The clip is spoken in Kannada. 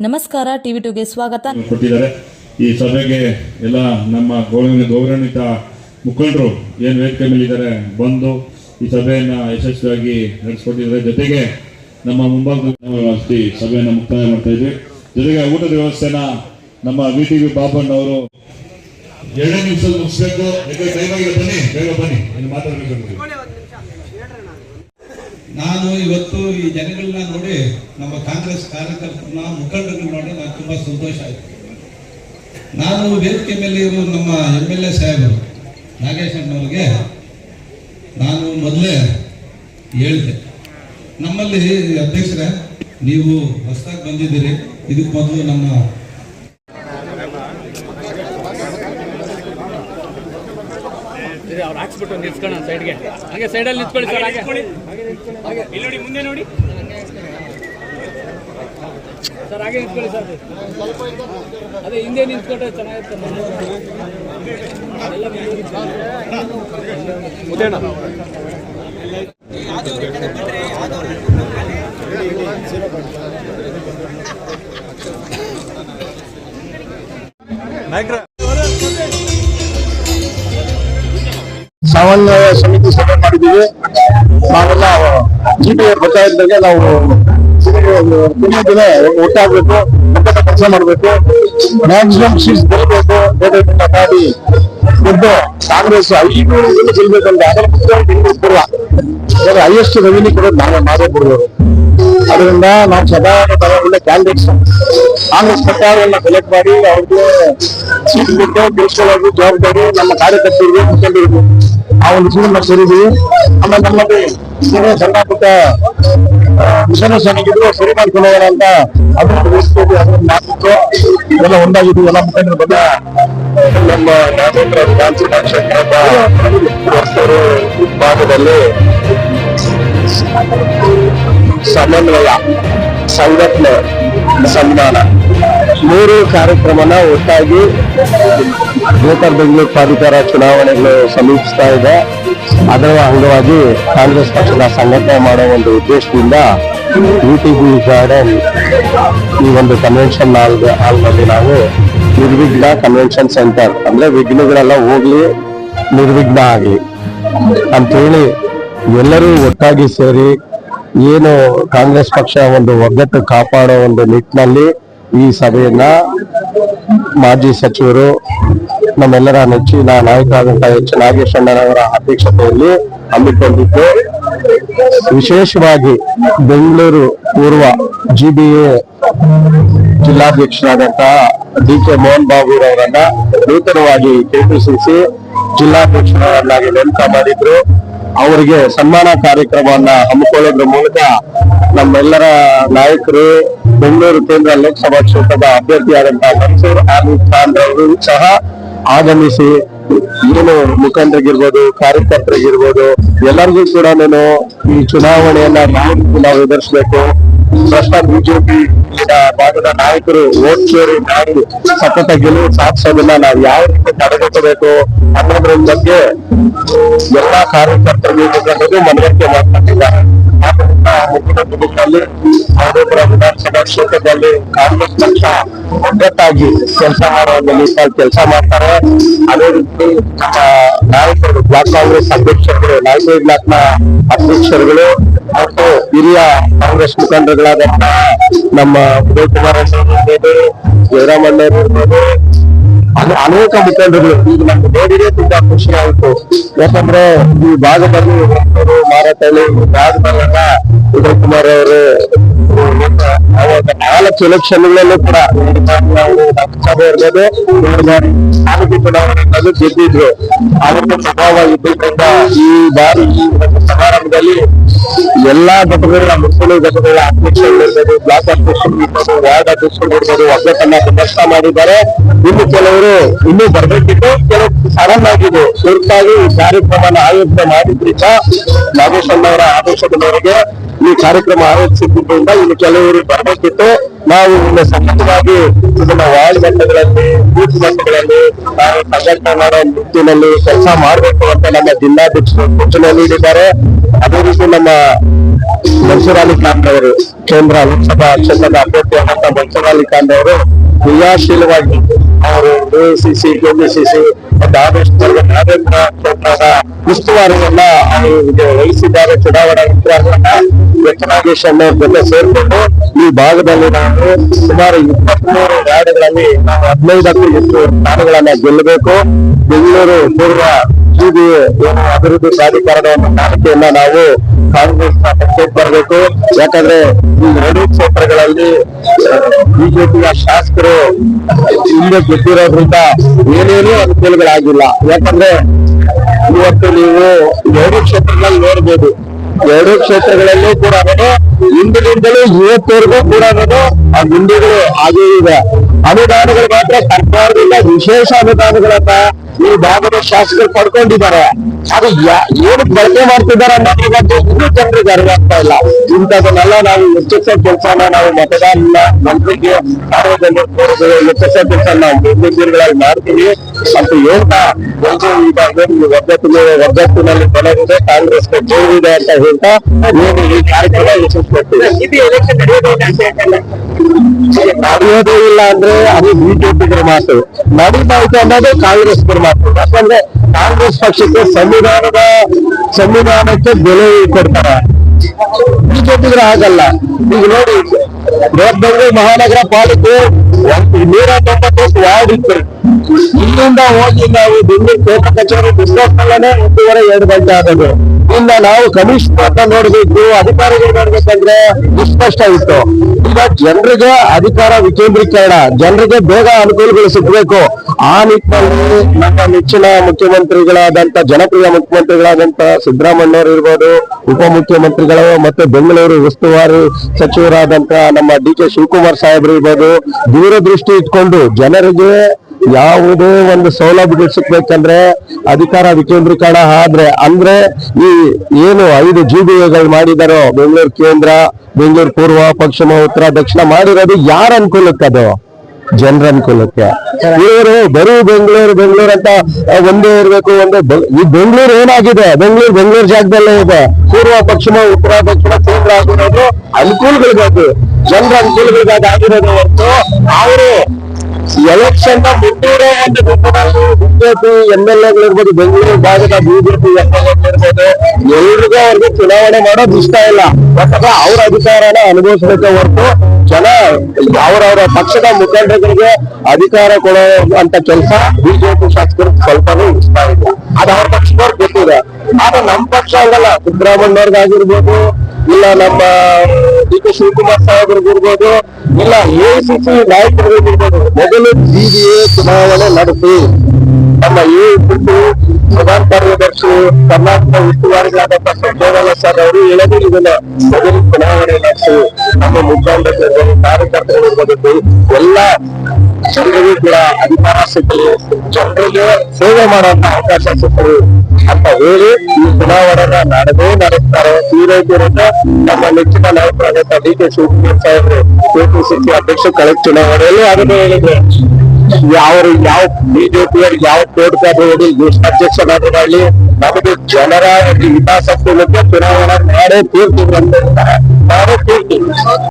ನಮಸ್ಕಾರ, ಟಿವಿ ಟುಗೆ ಸ್ವಾಗತ. ಕೊಟ್ಟಿದ್ದಾರೆ. ಈ ಸಭೆಗೆ ಎಲ್ಲ ನಮ್ಮ ಗೌರವ ಗೌರವಾನ್ವಿತ ಮುಖಂಡರು ಏನು ವೇದಿಕೆ ಮೇಲೆ ಇದ್ದಾರೆ ಬಂದು ಈ ಸಭೆಯನ್ನ ಯಶಸ್ವಿಯಾಗಿ ನಡೆಸ್ಕೊಟ್ಟಿದ್ದಾರೆ. ಜೊತೆಗೆ ನಮ್ಮ ಮುಂಭಾಗದ ಸಭೆಯನ್ನು ಮುಕ್ತಾಯ ಮಾಡ್ತಾ ಇದ್ವಿ. ಜೊತೆಗೆ ಊಟದ ವ್ಯವಸ್ಥೆನ ನಮ್ಮ ವಿ ಟಿ ವಿ ಬಾಬಣ್ಣ ಅವರು ಎರಡನೇ ನಿಮಿಷದಲ್ಲಿ ಮುಗಿಸ್ಬೇಕು. ಬನ್ನಿ, ಬೇಗ ಬನ್ನಿ. ಮಾತಾಡ್ಬೇಕು ನಾನು ಇವತ್ತು ಈ ಜನಗಳನ್ನ ನೋಡಿ ನಮ್ಮ ಕಾಂಗ್ರೆಸ್ ಕಾರ್ಯಕರ್ತರನ್ನ, ಮುಖಂಡರನ್ನ ನೋಡಿ ನಾನು ತುಂಬಾ ಸಂತೋಷ ಆಯಿತು. ನಾನು ವೇದಿಕೆ ಮೇಲೆ ಇರುವ ನಮ್ಮ ಎಂ ಎಲ್ ಎ ಸಾಹೇಬರು ನಾಗೇಶ್ ಅಣ್ಣವ್ರಿಗೆ ನಾನು ಮೊದಲೇ ಹೇಳಿದೆ. ನಮ್ಮಲ್ಲಿ ಅಧ್ಯಕ್ಷರೇ, ನೀವು ಹೊಸದಾಗಿ ಬಂದಿದ್ದೀರಿ. ಇದಕ್ಕೆ ಮೊದಲು ನಮ್ಮ ಅವ್ರು ಹಾಕ್ಸ್ಬಿಟ್ಟು ನಿಲ್ಸ್ಕೊಳ್ಳೋಣ ಸೈಡ್ಗೆ ಹಾಗೆ ಸೈಡಲ್ಲಿ ನಿಂತ್ಕೊಳ್ಳಿ ಸರ್ ಹಾಗೆ. ಇಲ್ಲಿ ನೋಡಿ ಮುಂದೆ ನೋಡಿ. ಸರ್ ಹಾಗೆ ನಿಂತ್ಕೊಳ್ಳಿ ಸರ್. ಅದೇ ಹಿಂದೆ ನಿಂತ್ಕೊಂಡ್ರೆ ಚೆನ್ನಾಗಿರುತ್ತೆ ಎಲ್ಲ ಸಮನ್ವಯ ಸಮಿತಿ ಸಭೆ ಮಾಡಿದ್ದೀವಿ. ನಾವೆಲ್ಲ ಜಿ ಪಿ ಬರ್ತಾ ಇದ್ದಂಗೆ ನಾವು ದಿನ ಒಟ್ಟಾಗಬೇಕು ಒಕ್ಕೂಟ ಕೆಲಸ ಮಾಡಬೇಕು ಮ್ಯಾಕ್ಸಿಮಮ್ ಸೀಟ್ಸ್ ಬರಬೇಕು ಬೇರೆ ಮಾಡಿ ಗೆದ್ದು ಕಾಂಗ್ರೆಸ್ ಐನೂರು ಗೆಲ್ಬೇಕಂದ್ರೆ ಅದರ ಪೂರ್ವ ಹೈಯೆಸ್ಟ್ ರೆವಿನ್ಯೂ ಕೊಡೋದು ನಾವೇ ನಾವೇ ಕೊಡುವರು ಅದರಿಂದ ನಾವು ಸದಾ ಒಳ್ಳೆ ಕ್ಯಾಂಡಿಡೇಟ್ಸ್ ಕಾಂಗ್ರೆಸ್ ಸರ್ಕಾರವನ್ನ ಸೆಲೆಕ್ಟ್ ಮಾಡಿ ಅವ್ರಿಗೆ ಸೀಟ್ ಬಿಟ್ಟು ಗೆಲ್ಸ್ಕೊಳ್ಳೋದು ಜವಾಬ್ದಾರಿ ನಮ್ಮ ಕಾರ್ಯಕರ್ತರಿಗೆ ಮುಖಂಡರಿಗೂ. ಆ ಒಂದು ಜೀವನ ಸೇರಿದೀವಿ ಆಮೇಲೆ ನಮ್ಮಲ್ಲಿ ಏನೇ ಸಣ್ಣ ಪುಟ್ಟ ಮಿಷನರ್ಸ್ ಸರಿ ಮಾಡ್ಕೊಳ್ಳೋಣ ಅಂತ ಅದನ್ನು ವಹಿಸ್ಕೊಂಡು ಅದನ್ನು ಮಾಡ್ಬಿಟ್ಟು ಎಲ್ಲ ಒಂದಾಗಿದ್ವಿ ಎಲ್ಲ ಮುಖಂಡರು ಬಂದ ನಮ್ಮ ನಾಗೇಂದ್ರ ಗಾಂಧಿ ಭಾಷೆ ಭಾಗದಲ್ಲಿ ಸಮನ್ವಯ, ಸಂಘಟನೆ, ಸನ್ಮಾನ ಮೂರು ಕಾರ್ಯಕ್ರಮನ ಒಟ್ಟಾಗಿ ಗ್ರೇಟರ್ ಬೆಂಗಳೂರು ಪ್ರಾಧಿಕಾರ ಚುನಾವಣೆಗಳು ಸಮೀಪಿಸ್ತಾ ಇದೆ. ಅದರ ಅಂಗವಾಗಿ ಕಾಂಗ್ರೆಸ್ ಪಕ್ಷದ ಸಂಘಟನೆ ಮಾಡೋ ಒಂದು ಉದ್ದೇಶದಿಂದ ಯು ಟಿ ಬಿ ಗಾರ್ಡನ್ ಈ ಒಂದು ಕನ್ವೆನ್ಷನ್ ಹಾಲ್ ಹಾಲ್ನಲ್ಲಿ ನಾವು ನಿರ್ವಿಘ್ನ ಕನ್ವೆನ್ಷನ್ ಸೆಂಟರ್ ಅಂದ್ರೆ ವಿಘ್ನಗಳೆಲ್ಲ ಹೋಗ್ಲಿ, ನಿರ್ವಿಘ್ನ ಆಗಲಿ ಅಂತೇಳಿ ಎಲ್ಲರೂ ಒಟ್ಟಾಗಿ ಸೇರಿ ಏನು ಕಾಂಗ್ರೆಸ್ ಪಕ್ಷ ಒಂದು ಒಗ್ಗಟ್ಟು ಕಾಪಾಡೋ ಒಂದು ನಿಟ್ಟಿನಲ್ಲಿ ಈ ಸಭೆಯನ್ನ ಮಾಜಿ ಸಚಿವರು ನಮ್ಮೆಲ್ಲರ ನೆಚ್ಚಿನ ನಾಯಕರಾದಂತಹ ಎಚ್ ನಾಗೇಶ್ ಅಣ್ಣನವರ ಅಧ್ಯಕ್ಷತೆಯಲ್ಲಿ ಹಮ್ಮಿಕೊಂಡಿದ್ದು, ವಿಶೇಷವಾಗಿ ಬೆಂಗಳೂರು ಪೂರ್ವ ಜಿ ಬಿ ಎ ಜಿಲ್ಲಾಧ್ಯಕ್ಷರಾದಂತಹ ಡಿ ಕೆ ಮೋಹನ್ ಬಾಬು ಅವರನ್ನ ನೂತನವಾಗಿ ಕೆಪಿಸಿಸಿ ಜಿಲ್ಲಾಧ್ಯಕ್ಷರನ್ನಾಗಿ ನೇಮಕ ಮಾಡಿದ್ರು. ಅವರಿಗೆ ಸನ್ಮಾನ ಕಾರ್ಯಕ್ರಮವನ್ನ ಹಮ್ಮಿಕೊಳ್ಳೋದ್ರ ಮೂಲಕ ನಮ್ಮೆಲ್ಲರ ನಾಯಕರು ಬೆಂಗಳೂರು ಕೇಂದ್ರ ಲೋಕಸಭಾ ಕ್ಷೇತ್ರದ ಅಭ್ಯರ್ಥಿಯಾದಂತಹ ಮನ್ಸೂರ್ ಅಹಮದ್ ಖಾನ್ ಅವರು ಸಹ ಆಗಮಿಸಿ ಏನು ಮುಖಂಡರಿಗಿರ್ಬೋದು, ಕಾರ್ಯಕರ್ತರಿಗಿರ್ಬೋದು, ಎಲ್ಲರಿಗೂ ಕೂಡ ನಾನು ಈ ಚುನಾವಣೆಯನ್ನ ನಾವು ನಾವು ಎದುರಿಸಬೇಕು. ಭ್ರಷ್ಟ ಬಿಜೆಪಿ ಭಾಗದ ನಾಯಕರು ಓಟ್ ಕೇರಿ ಮಾಡಿ ಸತತ ಗೆಲುವು ಸಾಧಿಸೋದನ್ನ ನಾವು ಯಾವ ರೀತಿ ತಡೆಗಟ್ಟಬೇಕು ಅನ್ನೋದ್ರ ಬಗ್ಗೆ ಎಲ್ಲಾ ಕಾರ್ಯಕರ್ತರಿಗೆ ಮನವರಿಕೆ ಮಾಡ್ಕೊಂಡಿದ್ದಾರೆ ಮುಂದಿನ ದಿನಗಳಲ್ಲಿ ವಿಧಾನಸಭಾ ಕ್ಷೇತ್ರದಲ್ಲಿ ಕಾಂಗ್ರೆಸ್ ಪಕ್ಷ ಒಗ್ಗಟ್ಟಾಗಿ ಕೆಲಸ ಮಾಡುವ ನಿಟ್ಟಿನಲ್ಲಿ ಕೆಲಸ ಮಾಡ್ತಾರೆ. ಅದೇ ರೀತಿ ನಾಯಕರು, ಬ್ಲಾಕ್ ಕಾಂಗ್ರೆಸ್ ಅಧ್ಯಕ್ಷರುಗಳು ನಾಲ್ಕೈದು ಬ್ಲಾಕ್ನ ಅಧ್ಯಕ್ಷರುಗಳು, ಮತ್ತು ಹಿರಿಯ ಕಾಂಗ್ರೆಸ್ ಮುಖಂಡರುಗಳಾದಂತಹ ನಮ್ಮ ಉದಯ್ ಕುಮಾರ್ ಇರ್ಬೋದು ಜಯರಾಮಣ್ಣ ಇರ್ಬೋದು ಅನೆ- ಅನೇಕ ಮುಖಂಡರು ಈಗ ನಮ್ಗೆ ನೋಡಿದ್ರೆ ತುಂಬಾ ಖುಷಿ ಆಯ್ತು. ಯಾಕಂದ್ರೆ ಈ ಭಾಗದಲ್ಲಿ ಈ ಭಾಗದಲ್ಲೆಲ್ಲ ಉದಯ್ ಕುಮಾರ್ ಅವರು ನಾಲ್ಕು ಎಲೆಕ್ಷನ್ಗಳಲ್ಲೂ ಕೂಡ ಲೋಕಸಭೆ ಇರ್ಬೋದು ಎರಡು ಚುನಾವಣೆ ಗೆದ್ದಿದ್ರು. ಅವರ ಪ್ರಭಾವ ಇದ್ದುಕೊಂಡ ಈ ಬಾರಿ ಈ ಸಮಾರಂಭದಲ್ಲಿ ಎಲ್ಲಾ ಘಟಕಗಳ ಮುಸ್ಲಿಂ ಘಟಕಗಳ ಅಧ್ಯಕ್ಷಗಳಿರ್ಬೋದು ಬ್ಲಾಕ್ ಅಧ್ಯಕ್ಷರು ಇರ್ಬೋದು, ವಾರ್ಡ್ ಅಧ್ಯಕ್ಷರು ಇರ್ಬೋದು ಒಗ್ಗಟ್ಟನ್ನ ಪ್ರದರ್ಶನ ಮಾಡಿದ್ದಾರೆ. ಇನ್ನು ಕೆಲವರು ಇನ್ನೂ ಬರ್ಬೇಕಿತ್ತು. ಕೆಲವು ಸಡನ್ ಆಗಿದೆ ತುರ್ತಾಗಿ ಈ ಕಾರ್ಯಕ್ರಮನ ಆಯೋಜನೆ ಮಾಡಿದ್ರಿಂದ ನಾಗೇಶ್ ಅವರ ಆದೇಶದ ಮೇರೆಗೆ ಈ ಕಾರ್ಯಕ್ರಮ ಆಯೋಜಿಸಿದ್ದರಿಂದ ಇಲ್ಲಿ ಕೆಲವರು ಬರಬೇಕಿತ್ತು ನಾವು ಇಲ್ಲಿ ಸತತವಾಗಿ ಇದನ್ನ ವಾರ್ಡ್ ಮಟ್ಟಗಳಲ್ಲಿ, ಬೂತ್ ಮಟ್ಟಗಳಲ್ಲಿ ನಾವು ಸಂಘಟನೆ ಮಾಡೋ ನಿಟ್ಟಿನಲ್ಲಿ ಕೆಲಸ ಮಾಡಬೇಕು ಅಂತ ನಮ್ಮ ಜಿಲ್ಲಾಧ್ಯಕ್ಷರು ಸೂಚನೆ ನೀಡಿದ್ದಾರೆ. ಅದೇ ರೀತಿ ನಮ್ಮ ಮನ್ಸೂರಾಲಿ ಖಾನ್ ಅವರು ಕೇಂದ್ರ ಲೋಕಸಭಾ ಕ್ಷೇತ್ರದ ಅಭ್ಯರ್ಥಿಯಾದಂತ ಮನ್ಸೂರಾಲಿ ಖಾನ್ ಅವರು ಕ್ರಿಯಾಶೀಲವಾಗಿ ಅವರು ಎಸಿಸಿ ಕೆಪಿಸಿಸಿ ಮತ್ತು ಆದಷ್ಟು ಕ್ಷೇತ್ರದ ಉಸ್ತುವಾರಿಯನ್ನ ವಹಿಸಿದ್ದಾರೆ. ಚುನಾವಣಾ ನಾಗೇಶ್ ಅನ್ನೋರ್ ಸೇರ್ಕೊಂಡು ಈ ಭಾಗದಲ್ಲಿ ನಾವು ಸುಮಾರು ಇಪ್ಪತ್ಮೂರು ವಾರ್ಡ್ಗಳಲ್ಲಿ ನಾವು ಹದಿನೈದಕ್ಕೂ ಹೆಚ್ಚು ಸ್ಥಾನಗಳನ್ನ ಗೆಲ್ಲಬೇಕು. ಬೆಂಗಳೂರು ಪೂರ್ವ ಏನು ಅಭಿವೃದ್ಧಿ ಪ್ರಾಧಿಕಾರದ ಕಾಣಿಕೆಯನ್ನ ನಾವು ಕಾಂಗ್ರೆಸ್ ಪಕ್ಷಕ್ಕೆ ಬರಬೇಕು. ಯಾಕಂದ್ರೆ ಈ ಎರಡು ಕ್ಷೇತ್ರಗಳಲ್ಲಿ ಬಿಜೆಪಿಯ ಶಾಸಕರು ಹಿಂದೆ ಗೆದ್ದಿರೋದ್ರಿಂದ ಏನೇನೂ ಅನುಕೂಲಗಳಾಗಿಲ್ಲ. ಯಾಕಂದ್ರೆ ಇವತ್ತು ನೀವು ಎರಡು ಕ್ಷೇತ್ರಗಳಲ್ಲಿ ನೋಡ್ಬೋದು. ಎರಡು ಕ್ಷೇತ್ರಗಳಲ್ಲೂ ಕೂಡ ಹಿಂದಿನಿಂದಲೂ ಇವತ್ತವರೆಗೂ ಕೂಡ ಆ ಗುಂಡಿಗಳು ಹಾಗೇ ಇದೆ. ಅನುದಾನಗಳು ಮಾತ್ರ ಸರ್ಕಾರದಿಂದ ವಿಶೇಷ ಅನುದಾನಗಳನ್ನ ಈ ಭಾಗದ ಶಾಸಕರು ಪಡ್ಕೊಂಡಿದ್ದಾರೆ. ಅದು ಏನು ಏನಕ್ಕೆ ಬಳಕೆ ಮಾಡ್ತಿದ್ದಾರೆ ಅನ್ನೋದ್ರ ಬಗ್ಗೆ ಇನ್ನೂ ಜನರಿಗೆ ಅರಿವಾಗ್ತಾ ಇಲ್ಲ. ಇಂಥದನ್ನೆಲ್ಲ ನಾವು ಎಚ್ಚರಿಸೋ ಕೆಲಸನ ನಾವು ಮತದಾನ ಮಂತ್ರಿಗೆ ಸಾರ್ವಜನಿಕರಿಗೆ ಎಚ್ಚರಿಸೋ ಕೆಲಸ ನಾವು ದಿನಗಳಲ್ಲಿ ಮಾಡ್ತೀವಿ. ಅಂತ ಹೇಳ್ತಾ ಒಂದು ಈಗ ಏನು ಒಗ್ಗಟ್ಟಿನ ಒಗ್ಗಟ್ಟಿನಲ್ಲಿ ಕೊನೆಗಿದೆ ಕಾಂಗ್ರೆಸ್ ಜೋರಿದೆ ಅಂತ ಹೇಳ್ತಾ ಏನು ಈ ಕಾರ್ಯಕ್ರಮ ನಡೆಯೋದೇ ಇಲ್ಲ ಅಂದ್ರೆ ಅದು ಬಿಜೆಪಿಗರ ಮಾತು. ನಡೀತಾ ಇದೆ ಅನ್ನೋದು ಕಾಂಗ್ರೆಸ್ಗರ ಮಾತು. ಯಾಕಂದ್ರೆ ಕಾಂಗ್ರೆಸ್ ಪಕ್ಷಕ್ಕೆ ಸಂವಿಧಾನದ, ಸಂವಿಧಾನಕ್ಕೆ ಬೆಲೆ ಕೊಡ್ತಾರೆ. ಬಿಜೆಪಿಗರು ಆಗಲ್ಲ ಈಗ ನೋಡಿ ಬೃಹತ್ ಬೆಂಗಳೂರು ಮಹಾನಗರ ಪಾಲಿಕೆ ನೂರ ತೊಂಬತ್ತೊಂದು ವಾರ್ಡ್ ಇತ್ತು. ಇಲ್ಲಿಂದ ಹೋಗಿ ನಾವು ಬೆಂಗಳೂರು ಕೋಟ ಕಚೇರಿ ಬಿಸ್ನೆಸ್ನಲ್ಲೇ ಒಂದೂವರೆ, ಎರಡು ಗಂಟೆ ಆಗೋದು. ಇನ್ನ ನಾವು ಕಮಿಷನರ್ ನೋಡ್ಬೇಕು ಅಧಿಕಾರಿಗಳು ನೋಡ್ಬೇಕಂದ್ರೆ ಸ್ಪಷ್ಟ ಇತ್ತು. ಈಗ ಜನರಿಗೆ ಅಧಿಕಾರ ವಿಕೇಂದ್ರೀಕರಣ, ಜನರಿಗೆ ಬೇಗ ಅನುಕೂಲಗಳು ಸಿಗ್ಬೇಕು. ಆ ನಿಟ್ಟಿನಲ್ಲಿ ನಮ್ಮ ನೆಚ್ಚಿನ ಮುಖ್ಯಮಂತ್ರಿಗಳಾದಂತ ಜನಪ್ರಿಯ ಮುಖ್ಯಮಂತ್ರಿಗಳಾದಂತ ಸಿದ್ದರಾಮಯ್ಯವರು ಇರ್ಬೋದು, ಉಪಮುಖ್ಯಮಂತ್ರಿಗಳು ಮತ್ತೆ ಬೆಂಗಳೂರು ಉಸ್ತುವಾರಿ ಸಚಿವರಾದಂತ ನಮ್ಮ ಡಿ ಕೆ ಶಿವಕುಮಾರ್ ಸಾಹೇಬ್ರು ಇರ್ಬೋದು, ದೂರದೃಷ್ಟಿ ಇಟ್ಕೊಂಡು ಜನರಿಗೆ ಯಾವುದೇ ಒಂದು ಸೌಲಭ್ಯಗಳು ಸಿಕ್ಬೇಕಂದ್ರೆ ಅಧಿಕಾರ ವಿಕೇಂದ್ರೀಕರಣ ಆದ್ರೆ, ಅಂದ್ರೆ ಈ ಏನು ಐದು ಗಳು ಮಾಡಿದಾರೋ, ಬೆಂಗಳೂರು ಕೇಂದ್ರ, ಬೆಂಗಳೂರು ಪೂರ್ವ, ಪಶ್ಚಿಮ, ಉತ್ತರ, ದಕ್ಷಿಣ ಮಾಡಿರೋದು ಯಾರ ಅನುಕೂಲಕ್ಕೆ ಅದು? ಜನರ ಅನುಕೂಲಕ್ಕೆ. ಇವರು ಬರೀ ಬೆಂಗಳೂರು ಬೆಂಗಳೂರು ಅಂತ ಒಂದೇ ಇರಬೇಕು, ಒಂದೇ ಈ ಬೆಂಗಳೂರು ಏನಾಗಿದೆ? ಬೆಂಗಳೂರು ಬೆಂಗಳೂರು ಜಾಗದಲ್ಲೇ ಇದೆ. ಪೂರ್ವ, ಪಶ್ಚಿಮ, ಉತ್ತರ, ದಕ್ಷಿಣ, ಕೇಂದ್ರ ಆಗಿರೋದು ಅನುಕೂಲಗಳಿಗಾಗಿ, ಜನರ ಅನುಕೂಲಗಳಿಗಾಗಿ ಆಗಿರೋದು ಹೊರತು ಅವರು ಎಲೆಕ್ಷನ್ ಮುನ್ನೂರ ಒಂದು ಗುಂಪಿನಲ್ಲಿ ಬಿಜೆಪಿ ಎಂ ಎಲ್ ಎಗಳಿರ್ಬೋದು ಬೆಂಗಳೂರು ಭಾಗದ ಬಿಜೆಪಿ ಎಂ ಎಲ್ ಎಗಳಿರ್ಬೋದು ಎಲ್ರಿಗೂ ಅವ್ರಿಗೆ ಚುನಾವಣೆ ಮಾಡೋದು ಇಷ್ಟ ಇಲ್ಲ. ಯಾಕಂದ್ರೆ ಅವ್ರ ಅಧಿಕಾರನ ಅನುಭವಿಸ್ಬೇಕೆ ಹೊರತು ಜನ ಅವರವರ ಪಕ್ಷದ ಮುಖಂಡರಿಗೆ ಅಧಿಕಾರ ಕೊಡೋ ಅಂತ ಕೆಲಸ ಬಿಜೆಪಿ ಶಾಸಕರು ಸ್ವಲ್ಪನೂ ಇಷ್ಟ ಇಲ್ಲ. ಅದು ಅವ್ರ ಪಕ್ಷದವ್ರು ಗೊತ್ತಿದೆ. ಆದ್ರೆ ನಮ್ಮ ಪಕ್ಷ ಹಂಗಲ್ಲ. ಸಿದ್ದರಾಮಯ್ಯವ್ರಿಗಾಗಿರ್ಬೋದು ಇಲ್ಲ ನಮ್ಮ ಡಿ ಕೆ ಶಿವಕುಮಾರ್ ಸಾಹೇಬ್ರಿಗಿರ್ಬೋದು ಇಲ್ಲ ಎಸಿಸಿ ನಾಯಕರಿಗಿರ್ಬೋದು ಮೊದಲು ಬಿಡಿಎ ಚುನಾವಣೆ ನಡೆಸಿ. ನಮ್ಮ ಈ ಎ ಪ್ರಧಾನ ಕಾರ್ಯದರ್ಶಿ ಕರ್ನಾಟಕ ಉಸ್ತುವಾರಿಗಳಾದಂತಹ ಸಂಜಯ್ ಸರ್ ಅವರು ಹೇಳಿದ್ರು ಇದನ್ನ ಮೊದಲು ಚುನಾವಣೆ ನಡೆಸಿ ನಮ್ಮ ಮುಖಂಡರಿರ್ಬೋದು ಕಾರ್ಯಕರ್ತರಿರ್ಬೋದು ಎಲ್ಲ ಜನರಿಗೂ ಕೂಡ ಅಧಿಕಾರ ಸಿಗಲಿ ಜನರಿಗೆ ಸೇವೆ ಮಾಡುವಂತ ಅವಕಾಶ ಸಿಕ್ಕಲಿ ಅಂತ ಹೇಳಿ ಈ ಚುನಾವಣೆನ ನಡೆದೇ ನಡೆಸ್ತಾರೆ. ಈ ರೀತಿಯಿಂದ ನಮ್ಮ ನೆಚ್ಚಿನ ನಾಯಕರಾದಂತಹ ಡಿ ಕೆ ಶಿವಕುಮಾರ್ ಸಾಹೇಬರು ಕೆಪಿಸಿಸಿ ಅಧ್ಯಕ್ಷ ಕಳೆದ ಚುನಾವಣೆಯಲ್ಲಿ ಅದನ್ನು ಹೇಳಿದ್ರು. ಯಾವ ಯಾವ ಬಿಜೆಪಿಯವ್ರಿಗೆ ಯಾವ ಕೋರ್ಟ್ ಹೋಗಿ ಎಷ್ಟು ಅಧ್ಯಕ್ಷರಾದ್ರು ಮಾಡಲಿ? ನಮಗೆ ಜನರ ಒಂದು ಹಿತಾಸಕ್ತಿ ಚುನಾವಣೆ ಮಾಡೇ ತೀರ್ತೀವಿ ಅಂತ ಹೇಳ್ತಾರೆ ಮಾಡೇ ತೀರ್ತೀವಿ